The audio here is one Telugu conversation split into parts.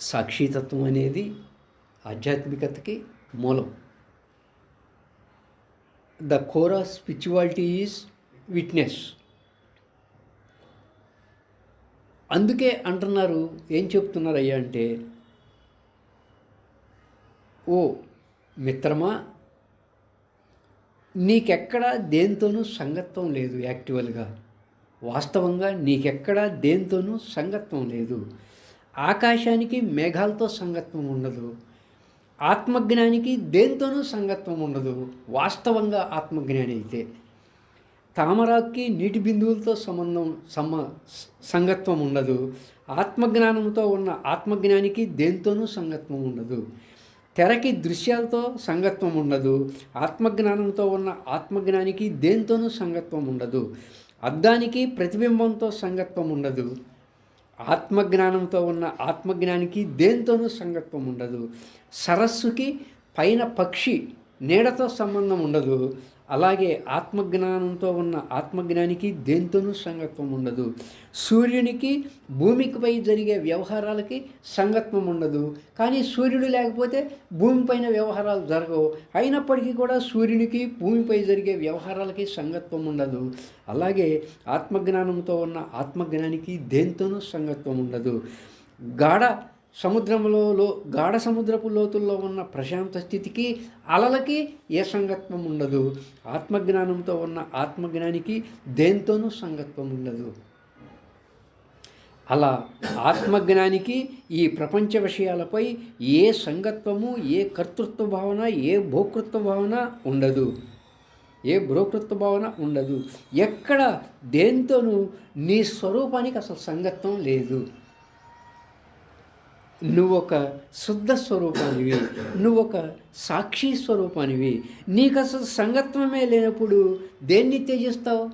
సాక్షితత్వం అనేది ఆధ్యాత్మికతకి మూలం. The core of spirituality is witness అందుకే అంటున్నారు ఏం చెప్తున్నారు అయ్యా అంటే ఓ మిత్రమా నీకెక్కడా దేంతోనూ సంగత్వం లేదు యాక్చువల్గా. వాస్తవంగా నీకెక్కడా దేంతోనూ సంగత్వం లేదు. ఆకాశానికి మేఘాలతో సంగత్వం ఉండదు ఆత్మజ్ఞానికి దేంతోనూ సంగత్వం ఉండదు వాస్తవంగా ఆత్మజ్ఞాని అయితే. తామరాకి నీటి బిందువులతో సంబంధం సమ సంగత్వం ఉండదు ఆత్మజ్ఞానంతో ఉన్న ఆత్మజ్ఞానికి దేంతోనూ సంగత్వం ఉండదు. తెరకి దృశ్యాలతో సంగత్వం ఉండదు ఆత్మజ్ఞానంతో ఉన్న ఆత్మజ్ఞానికి దేంతోనూ సంగత్వం ఉండదు అద్దానికి ప్రతిబింబంతో సంగత్వం ఉండదు. ఆత్మజ్ఞానంతో ఉన్న ఆత్మజ్ఞానికి దేంతోనూ సంగత్వం ఉండదు. సరస్సుకి పైన పక్షి నీడతో సంబంధం ఉండదు. అలాగే ఆత్మజ్ఞానంతో ఉన్న ఆత్మజ్ఞానికి దేంతోనూ సంగత్వం ఉండదు. సూర్యునికి భూమికిపై జరిగే వ్యవహారాలకి సంగత్వం ఉండదు. కానీ సూర్యుడు లేకపోతే భూమిపైన వ్యవహారాలు జరగవు. అయినప్పటికీ కూడా సూర్యునికి భూమిపై జరిగే వ్యవహారాలకి సంగత్వం ఉండదు. అలాగే ఆత్మజ్ఞానంతో ఉన్న ఆత్మజ్ఞానికి దేంతోనూ సంగత్వం ఉండదు. గాఢ సముద్రంలో గాఢ సముద్రపు లోతుల్లో ఉన్న ప్రశాంత స్థితికి అలలకి ఏ సంగత్వం ఉండదు. ఆత్మజ్ఞానంతో ఉన్న ఆత్మజ్ఞానికి దేంతోనూ సంగత్వం ఉండదు. అలా ఆత్మజ్ఞానికి ఈ ప్రపంచ విషయాలపై ఏ సంగత్వము ఏ కర్తృత్వ భావన ఏ భోకృత్వ భావన ఉండదు. ఏ భ్రోకృత్వ భావన ఉండదు. ఎక్కడ దేంతోనూ నీ స్వరూపానికి అసలు సంగత్వం లేదు. నువ్వు ఒక శుద్ధ స్వరూపానివి. నువ్వు ఒక సాక్షి స్వరూపానివి. నీకు అసలు సంగత్వమే లేనప్పుడు దేన్ని త్యజిస్తావు?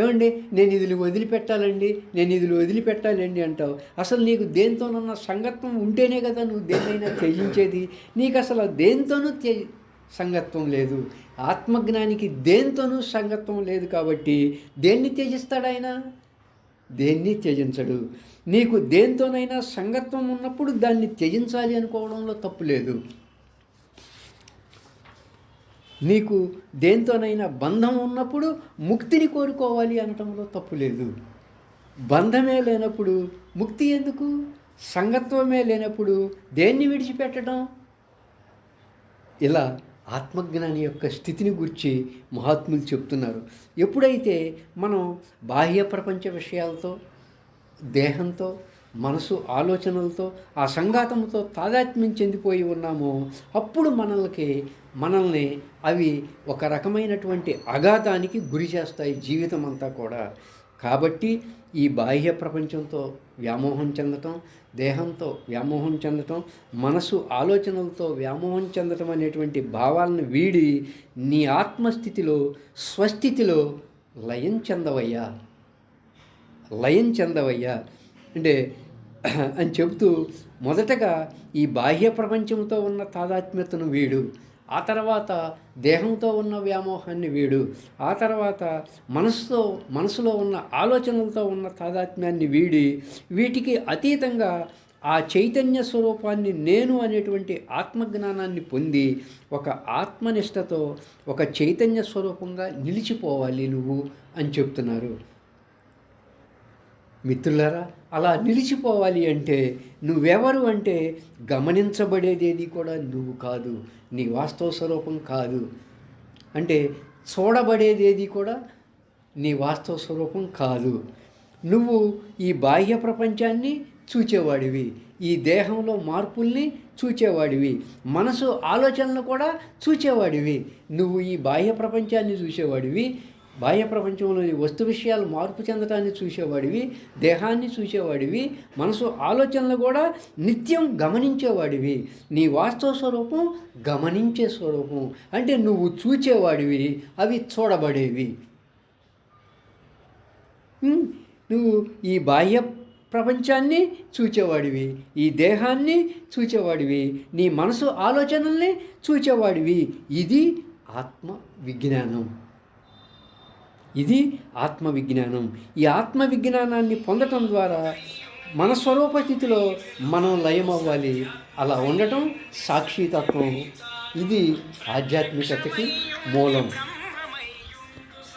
ఏమండి? నేను ఇది వదిలిపెట్టాలండి నేను ఇది వదిలిపెట్టాలండి అంటావు. అసలు నీకు దేంతోనన్నా సంగత్వం ఉంటేనే కదా నువ్వు దేన్నైనా త్యజించేది. నీకు అసలు దేంతోనూ త్య సంగత్వం లేదు. ఆత్మజ్ఞానికి దేంతోనూ సంగత్వం లేదు కాబట్టి దేన్ని త్యజిస్తాడు ఆయన దేన్ని త్యజించడు? నీకు దేంతోనైనా సంగత్వం ఉన్నప్పుడు దాన్ని త్యజించాలి అనుకోవడంలో తప్పు లేదు. నీకు దేంతోనైనా బంధం ఉన్నప్పుడు ముక్తిని కోరుకోవాలి అనటంలో తప్పు లేదు. బంధమే లేనప్పుడు ముక్తి ఎందుకు? సంగత్వమే లేనప్పుడు దేన్ని విడిచిపెట్టడం? ఇలా ఆత్మజ్ఞాని యొక్క స్థితిని గురించి మహాత్ములు చెప్తున్నారు. ఎప్పుడైతే మనం బాహ్య ప్రపంచ విషయాలతో దేహంతో మనసు ఆలోచనలతో ఆ సంఘాతంతో తాదాత్మ్యం చెందిపోయి ఉన్నామో అప్పుడు మనల్కి మనల్ని అవి ఒక రకమైనటువంటి అఘాతానికి గురి చేస్తాయి జీవితం అంతా కూడా. కాబట్టి ఈ బాహ్య ప్రపంచంతో వ్యామోహం చెందటం దేహంతో వ్యామోహం చెందటం మనసు ఆలోచనలతో వ్యామోహం చెందటం అనేటువంటి భావాలను వీడి నీ ఆత్మస్థితిలో స్వస్థితిలో లయం చెందవయ్యా. లయం చెందవయ్యా. అంటే అని చెబుతూ మొదటగా ఈ బాహ్య ప్రపంచంతో ఉన్న తాదాత్మ్యతను వీడు ఆ తర్వాత దేహంతో ఉన్న వ్యామోహాన్ని వీడు ఆ తర్వాత మనసుతో మనసులో ఉన్న ఆలోచనలతో ఉన్న తాదాత్మ్యాన్ని వీడి వీటికి అతీతంగా ఆ చైతన్య స్వరూపాన్ని నేను అనేటువంటి ఆత్మజ్ఞానాన్ని పొంది ఒక ఆత్మనిష్టతో ఒక చైతన్య స్వరూపంగా నిలిచిపోవాలి నువ్వు అని చెప్తున్నారు. మిత్రులరా అలా నిలిచిపోవాలి అంటే నువ్వెవరు అంటే గమనించబడేదేది కూడా నువ్వు కాదు నీ వాస్తవ స్వరూపం కాదు. అంటే చూడబడేదేది కూడా నీ వాస్తవ స్వరూపం కాదు. నువ్వు ఈ బాహ్య ప్రపంచాన్ని చూచేవాడివి ఈ దేహంలో మార్పుల్ని చూచేవాడివి మనసు ఆలోచనలు కూడా చూచేవాడివి నువ్వు ఈ బాహ్య ప్రపంచాన్ని చూసేవాడివి బాహ్య ప్రపంచంలోని వస్తు విషయాలు మార్పు చెందటాన్ని చూసేవాడివి దేహాన్ని చూసేవాడివి మనసు ఆలోచనలు కూడా నిత్యం గమనించేవాడివి. నీ వాస్తవ స్వరూపం గమనించే స్వరూపం. అంటే నువ్వు చూచేవాడివి అవి చూడబడేవి. నువ్వు ఈ బాహ్య ప్రపంచాన్ని చూచేవాడివి ఈ దేహాన్ని చూచేవాడివి నీ మనసు ఆలోచనల్ని చూచేవాడివి. ఇది ఆత్మ విజ్ఞానం ఇది ఆత్మవిజ్ఞానం. ఈ ఆత్మవిజ్ఞానాన్ని పొందటం ద్వారా మన స్వరూపస్థితిలో మనం లయం అవ్వాలి అలా ఉండటం సాక్షితత్వం. ఇది ఆధ్యాత్మికతకి మూలం.